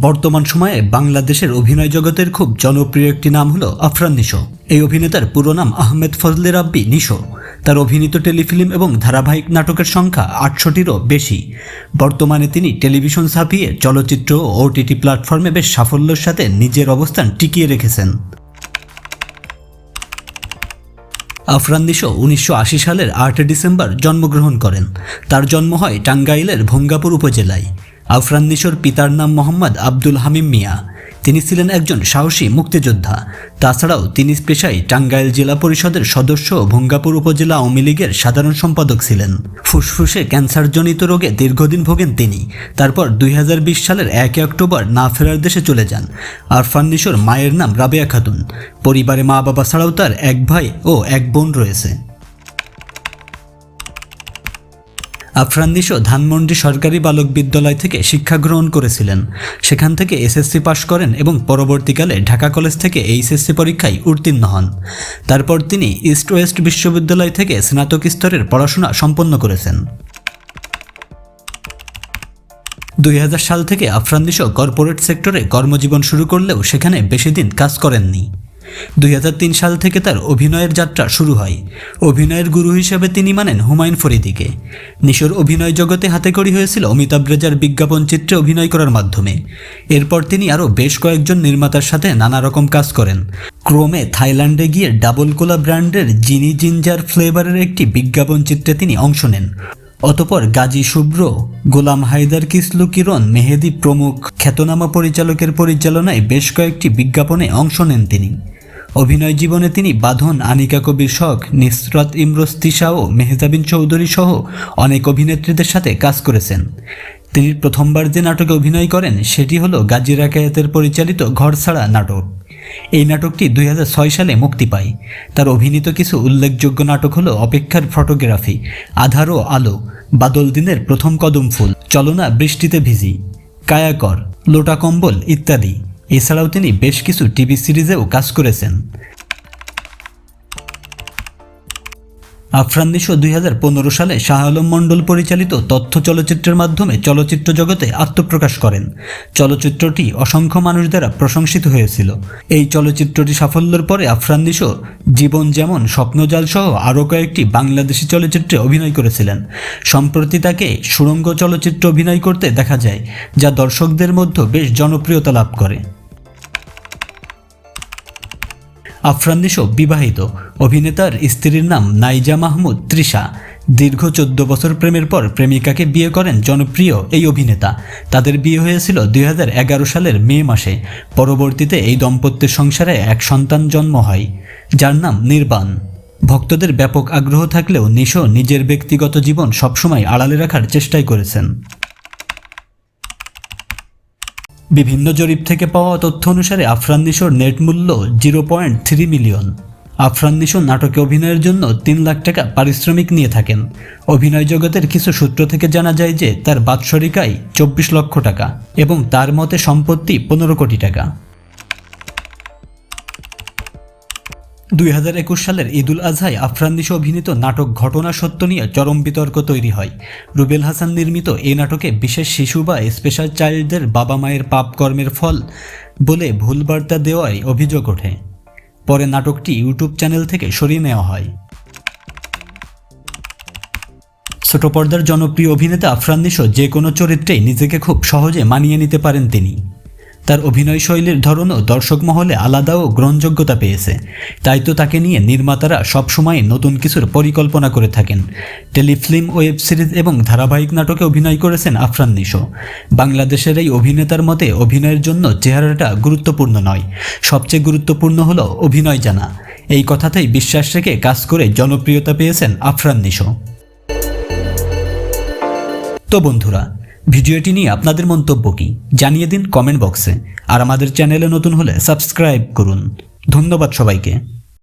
বর্তমান সময়ে বাংলাদেশের অভিনয় জগতের খুব জনপ্রিয় একটি নাম হলো আফরান নিশো। এই অভিনেতার পুরো নাম আহমেদ ফজলে রাব্বি নিশো। তার অভিনীত টেলিফিল্ম এবং ধারাবাহিক নাটকের সংখ্যা আটশোটিরও বেশি। বর্তমানে তিনি টেলিভিশন ছাপিয়ে চলচ্চিত্র ও ওটিটি প্ল্যাটফর্মে বেশ সাফল্যের সাথে নিজের অবস্থান টিকিয়ে রেখেছেন। আফরান নিশো উনিশশো আশি সালের আটই ডিসেম্বর জন্মগ্রহণ করেন। তার জন্ম হয় টাঙ্গাইলের ভঙ্গাপুর উপজেলায়। আফরান নিশোর পিতার নাম মোহাম্মদ আব্দুল হামিম মিয়া। তিনি ছিলেন একজন সাহসী মুক্তিযোদ্ধা। তাছাড়াও তিনি পেশায় টাঙ্গাইল জেলা পরিষদের সদস্য ও ভঙ্গাপুর উপজেলা আওয়ামী লীগের সাধারণ সম্পাদক ছিলেন। ফুসফুসে ক্যান্সারজনিত রোগে দীর্ঘদিন ভোগেন তিনি। তারপর দুই হাজার বিশ সালের একই অক্টোবর না ফেরার দেশে চলে যান। আরফান নিশোর মায়ের নাম রাবেয়া খাতুন। পরিবারে মা বাবা ছাড়াও তার এক ভাই ও এক বোন রয়েছে। আফরান ধানমন্ডি সরকারি বালক বিদ্যালয় থেকে শিক্ষা গ্রহণ করেছিলেন। সেখান থেকে এসএসসি পাশ করেন এবং পরবর্তীকালে ঢাকা কলেজ থেকে এইচএসসি পরীক্ষায় উত্তীর্ণ হন। তারপর তিনি ইস্ট ওয়েস্ট বিশ্ববিদ্যালয় থেকে স্নাতক স্তরের পড়াশোনা সম্পন্ন করেছেন। দুই হাজার সাল থেকে আফরান কর্পোরেট সেক্টরে কর্মজীবন শুরু করলেও সেখানে বেশি দিন কাজ করেননি। দুই হাজার তিন সাল থেকে তার অভিনয়ের যাত্রা শুরু হয়। অভিনয়ের গুরু হিসেবে তিনি মানেন হুমায়ুন ফরিদিকে। নিশোর অভিনয় জগতে হাতেখড়ি হয়েছিল অমিতাভ রেজার বিজ্ঞাপন চিত্রে অভিনয় করার মাধ্যমে। এরপর তিনি আরও বেশ কয়েকজন নির্মাতার সাথে নানা রকম কাজ করেন। ক্রমে থাইল্যান্ডে গিয়ে ডাবল কোলা ব্র্যান্ডের জিনি জিঞ্জার ফ্লেভারের একটি বিজ্ঞাপন চিত্রে তিনি অংশ নেন। অতপর গাজী শুভ্র, গোলাম হায়দার কিসলু কিরণ, মেহেদি প্রমুখ, খ্যাতনামা পরিচালকের পরিচালনায় বেশ কয়েকটি বিজ্ঞাপনে অংশ নেন তিনি। অভিনয় জীবনে তিনি বাঁধন, আনিকা কবির শখ, নিসরাত ইমরোজ ও মেহজাবিন চৌধুরী সহ অনেক অভিনেত্রীদের সাথে কাজ করেছেন। তিনি প্রথমবার যে নাটকে অভিনয় করেন, সেটি হলো গাজী রাকায়াতের পরিচালিত ঘরছাড়া নাটক। এই নাটকটি দুই হাজার ছয় সালে মুক্তি পায়। তার অভিনীত কিছু উল্লেখযোগ্য নাটক হলো অপেক্ষার ফটোগ্রাফি, আধার আলো, বাদল দিনের প্রথম কদম ফুল চলনা বৃষ্টিতে ভিজি, কায়াকর, লোটা কম্বল ইত্যাদি। এছাড়াও তিনি বেশ কিছু টিভি সিরিজেও কাজ করেছেন। আফরান নিশো দুই হাজার পনেরো সালে শাহ আলম মণ্ডল পরিচালিত তথ্য চলচ্চিত্রের মাধ্যমে চলচ্চিত্র জগতে আত্মপ্রকাশ করেন। চলচ্চিত্রটি অসংখ্য মানুষ দ্বারা প্রশংসিত হয়েছিল। এই চলচ্চিত্রটি সাফল্যের পরে আফরান নিশো জীবন যেমন স্বপ্নজাল সহ আরও কয়েকটি বাংলাদেশি চলচ্চিত্রে অভিনয় করেছিলেন। সম্প্রতি তাকে সুরঙ্গ চলচ্চিত্র অভিনয় করতে দেখা যায়, যা দর্শকদের মধ্যে বেশ জনপ্রিয়তা লাভ করে। আফরান নিশো বিবাহিত। অভিনেতার স্ত্রীর নাম নাইজা মাহমুদ তৃষা। দীর্ঘ চোদ্দ বছর প্রেমের পর প্রেমিকাকে বিয়ে করেন জনপ্রিয় এই অভিনেতা। তাদের বিয়ে হয়েছিল দুই হাজার এগারো সালের মে মাসে। পরবর্তীতে এই দম্পত্যের সংসারে এক সন্তান জন্ম হয়, যার নাম নির্বাণ। ভক্তদের ব্যাপক আগ্রহ থাকলেও নিশো নিজের ব্যক্তিগত জীবন সবসময় আড়ালে রাখার চেষ্টাই করেছেন। বিভিন্ন জরিপ থেকে পাওয়া তথ্য অনুসারে আফরান নিশোর নেট মূল্য zero point three million. Afran নাটকে অভিনয়ের জন্য তিন লাখ টাকা পারিশ্রমিক নিয়ে থাকেন। অভিনয় জগতের কিছু সূত্র থেকে জানা যায় যে তার বাৎসরিক আয় চব্বিশ লক্ষ টাকা এবং তার মতে সম্পত্তি পনেরো কোটি টাকা। দুই হাজার একুশ সালের ঈদুল আজহায় আফরান অভিনীত নাটক ঘটনা সত্য নিয়ে চরম বিতর্ক তৈরি হয়। রুবেল হাসান নির্মিত এই নাটকে বিশেষ শিশু বা স্পেশাল চাইল্ডদের বাবা মায়ের পাপ কর্মের ফল বলে ভুল বার্তা দেওয়ায় অভিযোগ ওঠে। পরে নাটকটি ইউটিউব চ্যানেল থেকে সরিয়ে নেওয়া হয়। ছোট পর্দার জনপ্রিয় অভিনেতা আফরান যে কোনো চরিত্রেই নিজেকে খুব সহজে মানিয়ে নিতে পারেন তিনি। তার অভিনয় শৈলীর ধরনও দর্শক মহলে আলাদা ও গ্রহণযোগ্যতা পেয়েছে। তাই তো তাকে নিয়ে নির্মাতারা সবসময় নতুন কিছুর পরিকল্পনা করে থাকেন। টেলিফিল্ম, ওয়েব সিরিজ এবং ধারাবাহিক নাটকে অভিনয় করেছেন আফরান নিশো। বাংলাদেশের এই অভিনেতার মতে অভিনয়ের জন্য চেহারাটা গুরুত্বপূর্ণ নয়। সবচেয়ে গুরুত্বপূর্ণ হলো অভিনয় জানা। এই কথাতেই বিশ্বাস রেখে কাজ করে জনপ্রিয়তা পেয়েছেন আফরান নিশো। তো বন্ধুরা ভিডিওটি নিয়ে আপনাদের মন্তব্য কি জানিয়ে দিন কমেন্ট বক্সে। আর আমাদের চ্যানেলে নতুন হলে সাবস্ক্রাইব করুন। ধন্যবাদ সবাইকে।